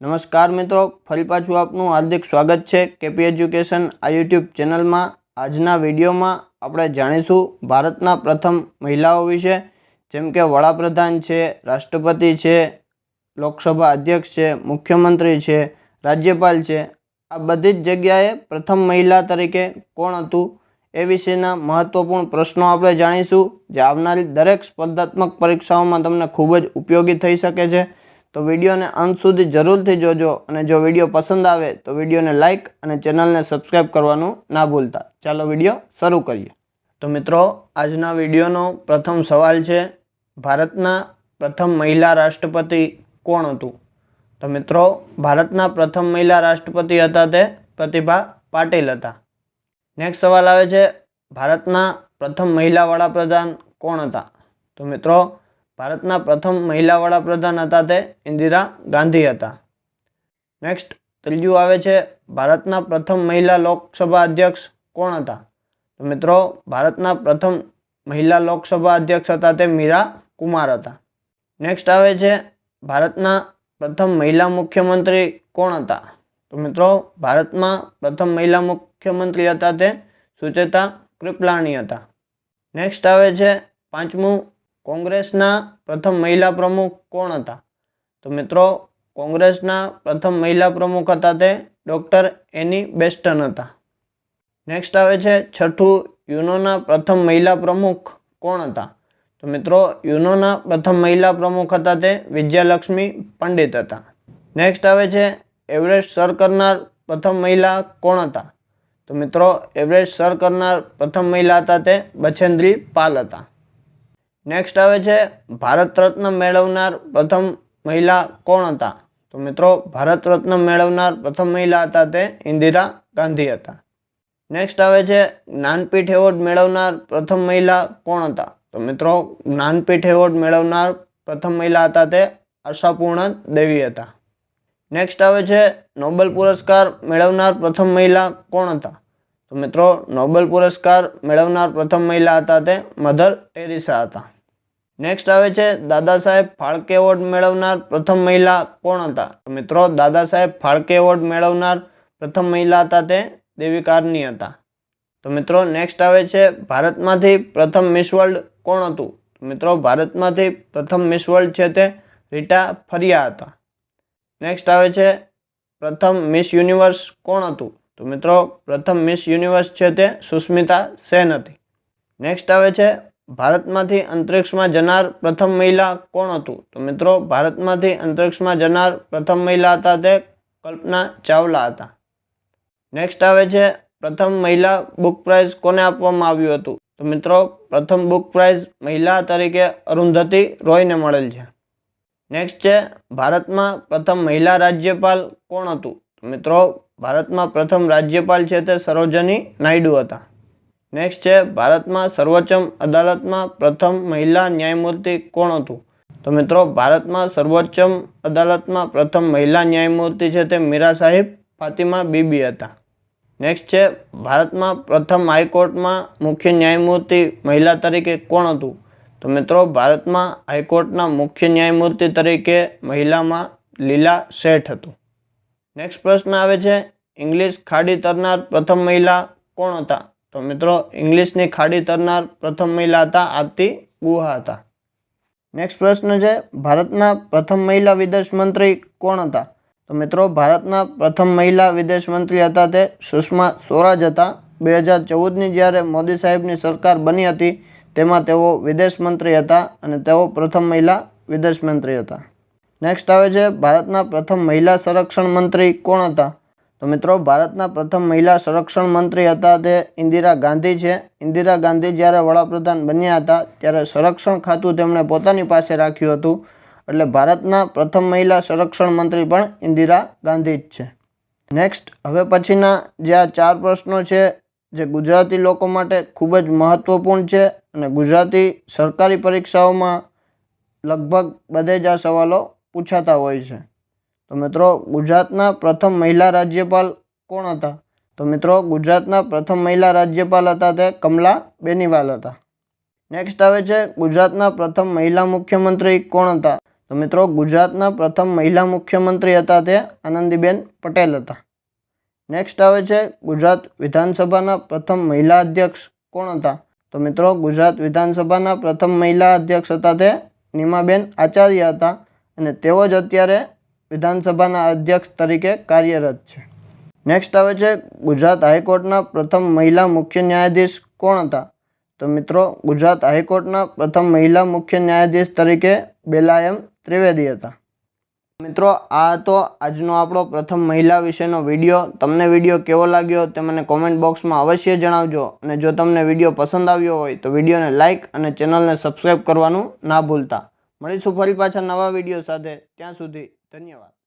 નમસ્કાર મિત્રો, ફરી પાછું આપનું હાર્દિક સ્વાગત છે કેપી એજ્યુકેશન આ યુટ્યુબ ચેનલમાં. આજના વિડીયોમાં આપણે જાણીશું ભારતના પ્રથમ મહિલાઓ વિશે, જેમ કે વડાપ્રધાન છે, રાષ્ટ્રપતિ છે, લોકસભા અધ્યક્ષ છે, મુખ્યમંત્રી છે, રાજ્યપાલ છે. આ બધી જ જગ્યાએ પ્રથમ મહિલા તરીકે કોણ હતું એ વિશેના મહત્ત્વપૂર્ણ પ્રશ્નો આપણે જાણીશું, જે આવનારી દરેક સ્પર્ધાત્મક પરીક્ષાઓમાં તમને ખૂબ જ ઉપયોગી થઈ શકે છે. તો વિડીયોને અંત સુધી જરૂરથી જોજો અને જો વીડિયો પસંદ આવે તો વિડીયોને લાઇક અને ચેનલને સબસ્ક્રાઇબ કરવાનું ના ભૂલતા. ચાલો વીડિયો શરૂ કરીએ. તો મિત્રો, આજના વિડીયોનો પ્રથમ સવાલ છે, ભારતના પ્રથમ મહિલા રાષ્ટ્રપતિ કોણ હતું? તો મિત્રો, ભારતના પ્રથમ મહિલા રાષ્ટ્રપતિ હતા તે પ્રતિભા પાટીલ હતા. નેક્સ્ટ સવાલ આવે છે, ભારતના પ્રથમ મહિલા વડાપ્રધાન કોણ હતા? તો મિત્રો ભારતના પ્રથમ મહિલા વડાપ્રધાન હતા તે ઇન્દિરા ગાંધી હતા. નેક્સ્ટ ત્રીજું આવે છે, ભારતના પ્રથમ મહિલા લોકસભા અધ્યક્ષ કોણ હતા? તો મિત્રો, ભારતના પ્રથમ મહિલા લોકસભા અધ્યક્ષ હતા તે મીરા કુમાર હતા. નેક્સ્ટ આવે છે, ભારતના પ્રથમ મહિલા મુખ્યમંત્રી કોણ હતા? તો મિત્રો, ભારતમાં પ્રથમ મહિલા મુખ્યમંત્રી હતા તે સુચેતા કૃપલાણી હતા. નેક્સ્ટ આવે છે, પાંચમું કોંગ્રેસના પ્રથમ મહિલા પ્રમુખ કોણ હતા? તો મિત્રો, કોંગ્રેસના પ્રથમ મહિલા પ્રમુખ હતા તે ડૉક્ટર એની બેસ્ટન હતા. નેક્સ્ટ આવે છે છઠ્ઠું, યુનોના પ્રથમ મહિલા પ્રમુખ કોણ હતા? તો મિત્રો, યુનોના પ્રથમ મહિલા પ્રમુખ હતા તે વિજયાલક્ષ્મી પંડિત હતા. નેક્સ્ટ આવે છે એવરેસ્ટ સર કરનાર પ્રથમ મહિલા કોણ હતા? તો મિત્રો, એવરેસ્ટ સર કરનાર પ્રથમ મહિલા હતા તે બછેન્દ્રી પાલ હતા. નેક્સ્ટ આવે છે, ભારત રત્ન મેળવનાર પ્રથમ મહિલા કોણ હતા? તો મિત્રો, ભારત રત્ન મેળવનાર પ્રથમ મહિલા હતા તે ઇન્દિરા ગાંધી હતા. નેક્સ્ટ આવે છે, જ્ઞાનપીઠ એવોર્ડ મેળવનાર પ્રથમ મહિલા કોણ હતા? તો મિત્રો, જ્ઞાનપીઠ એવોર્ડ મેળવનાર પ્રથમ મહિલા હતા તે આશાપૂર્ણ દેવી હતા. નેક્સ્ટ આવે છે, નોબેલ પુરસ્કાર મેળવનાર પ્રથમ મહિલા કોણ હતા? તો મિત્રો, નોબેલ પુરસ્કાર મેળવનાર પ્રથમ મહિલા હતા તે મધર ટેરેસા હતા. નેક્સ્ટ આવે છે, દાદા સાહેબ ફાળકે એવોર્ડ મેળવનાર પ્રથમ મહિલા કોણ હતા? તો મિત્રો, દાદા સાહેબ ફાળકે એવોર્ડ મેળવનાર પ્રથમ મહિલા હતા તે દેવિકારની હતા. તો મિત્રો નેક્સ્ટ આવે છે, ભારતમાંથી પ્રથમ મિસ વર્લ્ડ કોણ હતું? મિત્રો, ભારતમાંથી પ્રથમ મિસ વર્લ્ડ છે તે રીટા ફરિયા હતા. નેક્સ્ટ આવે છે, પ્રથમ મિસ યુનિવર્સ કોણ હતું? તો મિત્રો, પ્રથમ મિસ યુનિવર્સ છે તે સુસ્મિતા સેન હતી. નેક્સ્ટ આવે છે, ભારતમાંથી અંતરિક્ષમાં જનાર પ્રથમ મહિલા કોણ હતું? તો મિત્રો, ભારતમાંથી અંતરિક્ષમાં જનાર પ્રથમ મહિલા હતા તે કલ્પના ચાવલા હતા. નેક્સ્ટ આવે છે, પ્રથમ મહિલા બુક પ્રાઇઝ કોને આપવામાં આવ્યું હતું? તો મિત્રો, પ્રથમ બુક પ્રાઇઝ મહિલા તરીકે અરુંધતી રોયને મળેલ છે. નેક્સ્ટ છે, ભારતમાં પ્રથમ મહિલા રાજ્યપાલ કોણ હતું? તો મિત્રો ભારતમાં પ્રથમ રાજ્યપાલ છે તે સરોજની નાયડુ હતા. નેક્સ્ટ છે, ભારતમાં સર્વોચ્ચ અદાલતમાં પ્રથમ મહિલા ન્યાયમૂર્તિ કોણ હતું? તો મિત્રો, ભારતમાં સર્વોચ્ચ અદાલતમાં પ્રથમ મહિલા ન્યાયમૂર્તિ છે તે મીરા સાહિબ ફાતિમા બીબી હતા. નેક્સ્ટ છે, ભારતમાં પ્રથમ હાઈકોર્ટમાં મુખ્ય ન્યાયમૂર્તિ મહિલા તરીકે કોણ હતું? તો મિત્રો, ભારતમાં હાઈકોર્ટના મુખ્ય ન્યાયમૂર્તિ તરીકે મહિલામાં લીલા શેઠ હતું. નેક્સ્ટ પ્રશ્ન આવે છે ઇંગ્લિશ ખાડી તરનાર પ્રથમ મહિલા કોણ હતા? તો મિત્રો ઇંગ્લિશની ખાડી તરનાર પ્રથમ મહિલા હતા, આરતી ગુહા હતા. નેક્સ્ટ પ્રશ્ન છે, ભારતના પ્રથમ મહિલા વિદેશ મંત્રી કોણ હતા? તો મિત્રો, ભારતના પ્રથમ મહિલા વિદેશ મંત્રી હતા તે સુષ્મા સ્વરાજ હતા. બે હજાર ચૌદની જ્યારે મોદી સાહેબની સરકાર બની હતી, તેમાં તેઓ વિદેશ મંત્રી હતા અને તેઓ પ્રથમ મહિલા વિદેશ મંત્રી હતા. નેક્સ્ટ આવે છે, ભારતના પ્રથમ મહિલા સંરક્ષણ મંત્રી કોણ હતા? તો મિત્રો, ભારતના પ્રથમ મહિલા સંરક્ષણ મંત્રી હતા તે ઇન્દિરા ગાંધી છે. ઇન્દિરા ગાંધી જ્યારે વડાપ્રધાન બન્યા હતા, ત્યારે સંરક્ષણ ખાતું તેમણે પોતાની પાસે રાખ્યું હતું. એટલે ભારતના પ્રથમ મહિલા સંરક્ષણ મંત્રી પણ ઇન્દિરા ગાંધી જ છે. નેક્સ્ટ હવે પછીના જે આ ચાર પ્રશ્નો છે, જે ગુજરાતી લોકો માટે ખૂબ જ મહત્ત્વપૂર્ણ છે અને ગુજરાતી સરકારી પરીક્ષાઓમાં લગભગ બધે જ આ સવાલો પૂછાતા હોય છે. તો મિત્રો, ગુજરાતના પ્રથમ મહિલા રાજ્યપાલ કોણ હતા? તો મિત્રો, ગુજરાતના પ્રથમ મહિલા રાજ્યપાલ હતા તે કમલા બેનીવાલ હતા. નેક્સ્ટ આવે છે, ગુજરાતના પ્રથમ મહિલા મુખ્યમંત્રી કોણ હતા? તો મિત્રો, ગુજરાતના પ્રથમ મહિલા મુખ્યમંત્રી હતા તે આનંદીબેન પટેલ હતા. નેક્સ્ટ આવે છે, ગુજરાત વિધાનસભાના પ્રથમ મહિલા અધ્યક્ષ કોણ હતા? તો મિત્રો, ગુજરાત વિધાનસભાના પ્રથમ મહિલા અધ્યક્ષ હતા તે નીમાબેન આચાર્ય હતા. અને તેઓ જ અત્યારે વિધાનસભાના અધ્યક્ષ તરીકે કાર્યરત છે. નેક્સ્ટ આવે છે ગુજરાત હાઈકોર્ટના પ્રથમ મહિલા મુખ્ય ન્યાયાધીશ કોણ હતા? તો મિત્રો, ગુજરાત હાઈકોર્ટના પ્રથમ મહિલા મુખ્ય ન્યાયાધીશ તરીકે બેલાયમ ત્રિવેદી હતા. મિત્રો, આ હતો આજનો આપણો પ્રથમ મહિલા વિશેનો વીડિયો. તમને વીડિયો કેવો લાગ્યો તે મને કોમેન્ટ બોક્સમાં અવશ્ય જણાવજો. અને જો તમને વીડિયો પસંદ આવ્યો હોય તો વિડીયોને લાઇક અને ચેનલને સબસ્ક્રાઈબ કરવાનું ના ભૂલતા. મળીશું ફરી પાછા નવા વીડિયો સાથે. ત્યાં સુધી ધન્યવાદ.